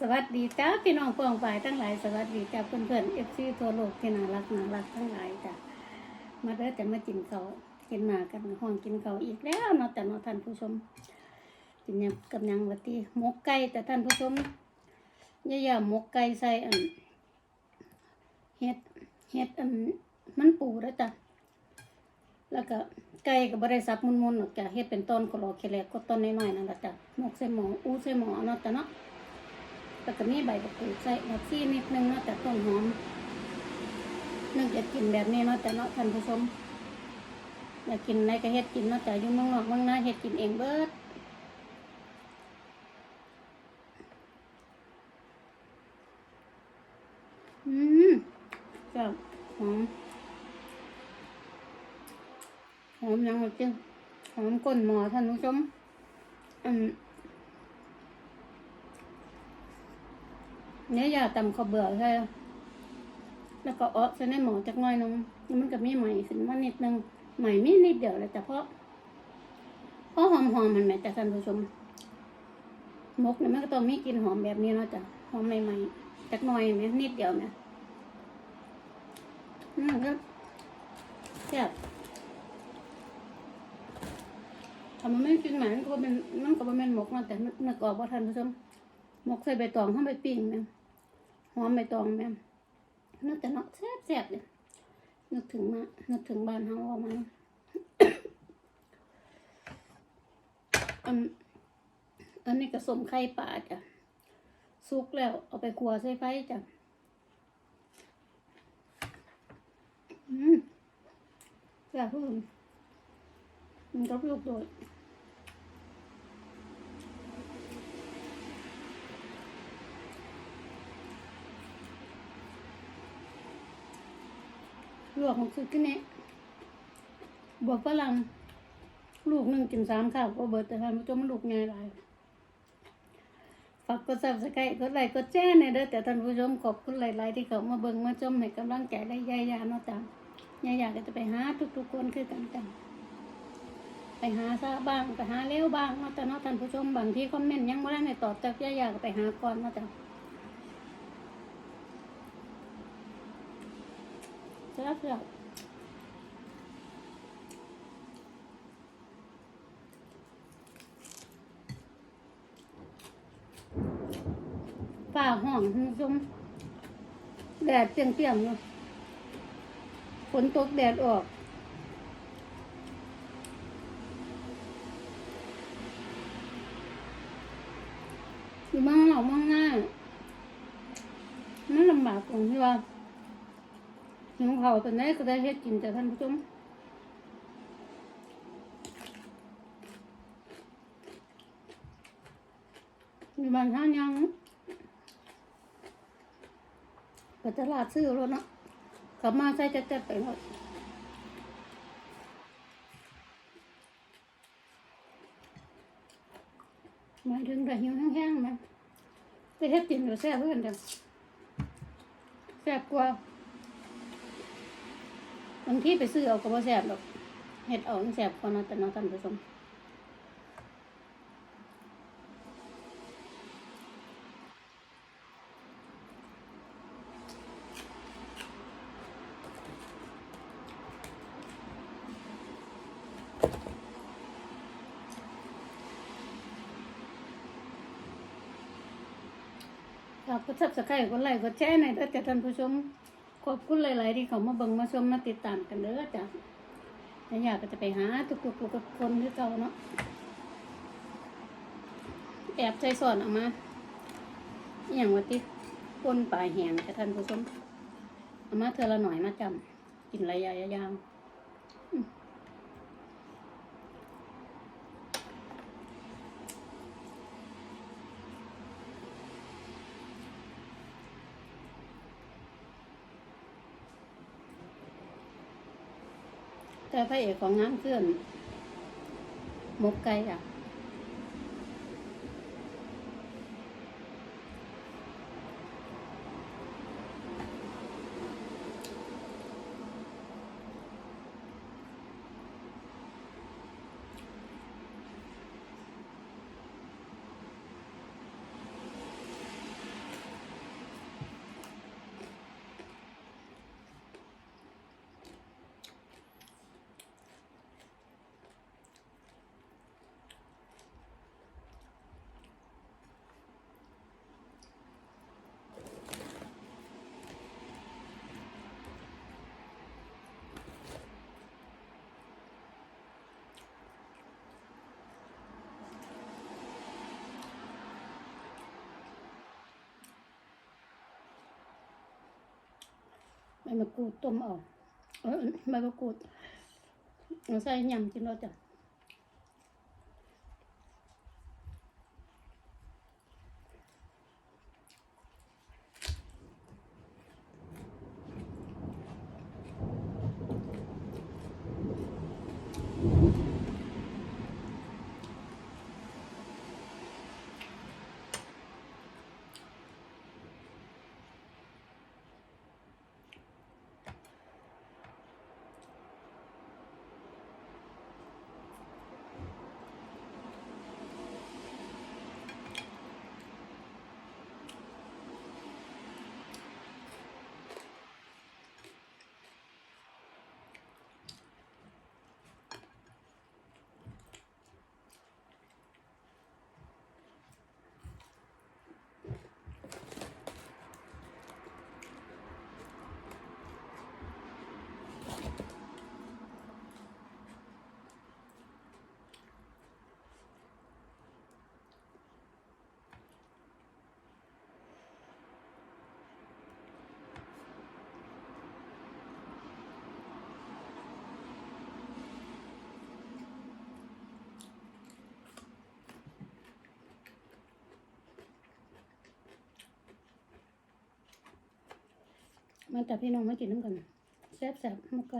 สวัสดีจ้าพี่น้องปองปายทั้งหลายสวัสดีจ้าเพื่อนเพื่อนเอฟซีทั่วโลกที่น่ารักน่ารักทั้งหลายจ้ามาเด้อจะมากินเขากินหนากันห้องกินเขาอีกแล้วเนาะแต่เนาะท่านผู้ชมกินยังกับยังวัตีหมกไก่แต่ท่านผู้ชมย่าย่าหมกไก่ใส่อันเห็ดเห็ดอันมันปูแล้วจ้ะแล้วก็ไก่ก็บ่ได้สับมุนๆหรอกจ้ะเฮ็ดเป็นต้นก็รอแค่แรกก็ต้นน้อยๆนั่นแหละจ้ะหมกใส่หม้ออู้ใส่หมอเนาะแต่เนาะ แล้วก็มีใบมะกรูดใส่หัวซี่นิดนึงเนาะแต่ต้นหอมนึกจะกินแบบนี้เนาะแต่เนาะท่านผู้ชมอยากกินอะไรก็เฮ็ดกินเนาะแต่ยู่เมืองนอกมืองนาเฮ็ดกินเองเบิดอืมก็หอมหอมยังหมจริงหอมก้นหมอท่านผู้ชมอืม เนี่ยอย่าตำข้าเบื่อใช่แล้วก็เอาใส่ในหม้อจักน่อยนึงมันก็มีไหมขึ้นมานิดนึงไหม่มีนิดเดียวเลยแต่เพราะเพราะหอมหอมมันแหม่แต่ท่านผู้ชมมกเนี่ยมันก็ต้องมีกลิ่นหอมแบบนี้เนาะจ้ะหอมใหม่ๆจักน่อยไหมนิดเดียวเนี่ยอืมก็แซ่บถ้ามันไม่กินหมามันก็เป็นมันก็เป็นหมกเนาะแต่นึกออกว่าท่านผู้ชมหมกใส่ใบตองเข้าไปปิ้งแม่ย หอมใบตองแม่นึกแต่เนาะแซ่บแซ่บเลยนึกถึงมานึกถึงบ้านเฮาเอามาอันอันนี้ก็สมไข่ป่าจ้ะสุกแล้ว เอาไปคั่วใส่ไฟจ้ะอืมแซ่บพุ่นมันก็ลูกโดด ลวกของคือกินเนี่ยบวกฝรั่งลูกหนึ่งกินสามข้าวก็เบิดแต่ทานผู้ชมมันลูกใหญ่หลายฝากกดซับสไครต์กดไลค์กดแชร์ในอยเด้อแต่ท่านผู้ชมขอบคุณหลาย ๆ ที่เขามาเบิ่งมาชมให้กำลังใจและยายาเนาะจ้ะยายาก็จะไปหาทุก ๆ คนคือกันจ้ะไปหาซาบ้างไปหาเร็วบ้างเนาะแต่เนาะท่านผู้ชมบางที่คอมเมนต์ยังไม่ได้ในตอบจากยายาก็ไปหาก่อนเนาะจ้ะ เสือเสือฝ่าห้องคุณผู้ชมแดดเปรียงๆอยู่ฝนตกแดดออกอยู่เมืองเราเมืองง่ามันลำบากตรงที่ว่า หิวเขาตอนนี้ก็ได้เฮ็ดกินจากท่านผู้ชมมีบ้านท่านยังไปตลาดซื้อรถเนาะกลับมาใส่จัดๆไปหมดมายถึงแต่หิวแห้งๆไหมไปเฮ็ดกินก็แซ่บเพื่อนกันแซ่บกว่า บางที่ไปซื้อเอาก็บ่แซ่บหรอกเฮ็ดเอาแซ่บกว่าเนาะแต่เนาะท่านผู้ชมฝากกดซับสไครต์กดไลค์กดแชร์หน่อยเด้อจ้ะท่านผู้ชม ขอบคุณหลาย ๆ ที่เขามาเบิ่งมาชมมาติดตามกันเด้อจ้ะแล้วอยากก็จะไปหาทุกๆทุกคนที่เก่าเนาะแอบใจสอนออกมาอย่างว่าติปนปลายแหงจ้ะท่านผู้ชมเอามาเธอละหน่อยมาจำกินระยะยาวอื แต่พระเอกของงานเคลื่อนหมกไก่อะ ใบมะกรูดต้มออกเออใบมะกรูดเอาใส่ยำกินรสจ้ะ มันแต่พี่น้องมากินน้ำกันแซ่บแซ่บๆมาไกล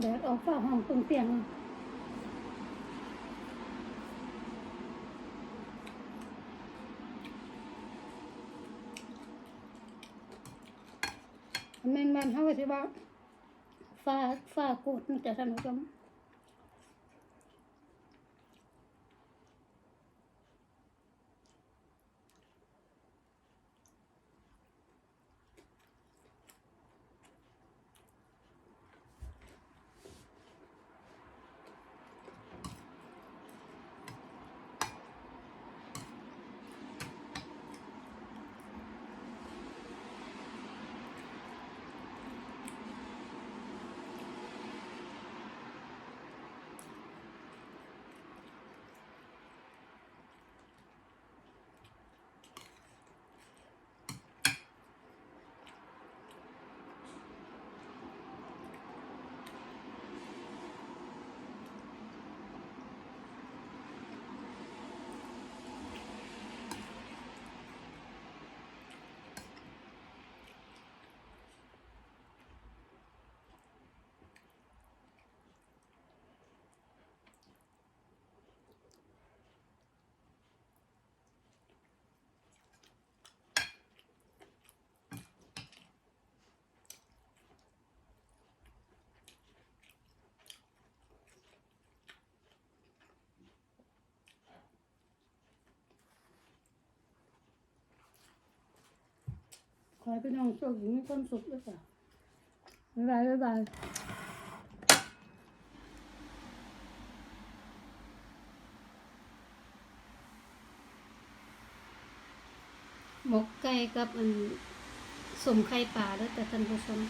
แดดออกฟ้าห้องตรงเตียงแม่นบ้านเขาก็สิว่าฟ้าฟ้ากูดมันจะสนุกจัง ขอให้พี่น้องโชคดีมีความสุขด้วยค่ะบ๊ายบายบ๊ายบายหมกไก่กับอันสมไข่ป่าแล้วแต่ท่านผู้ชม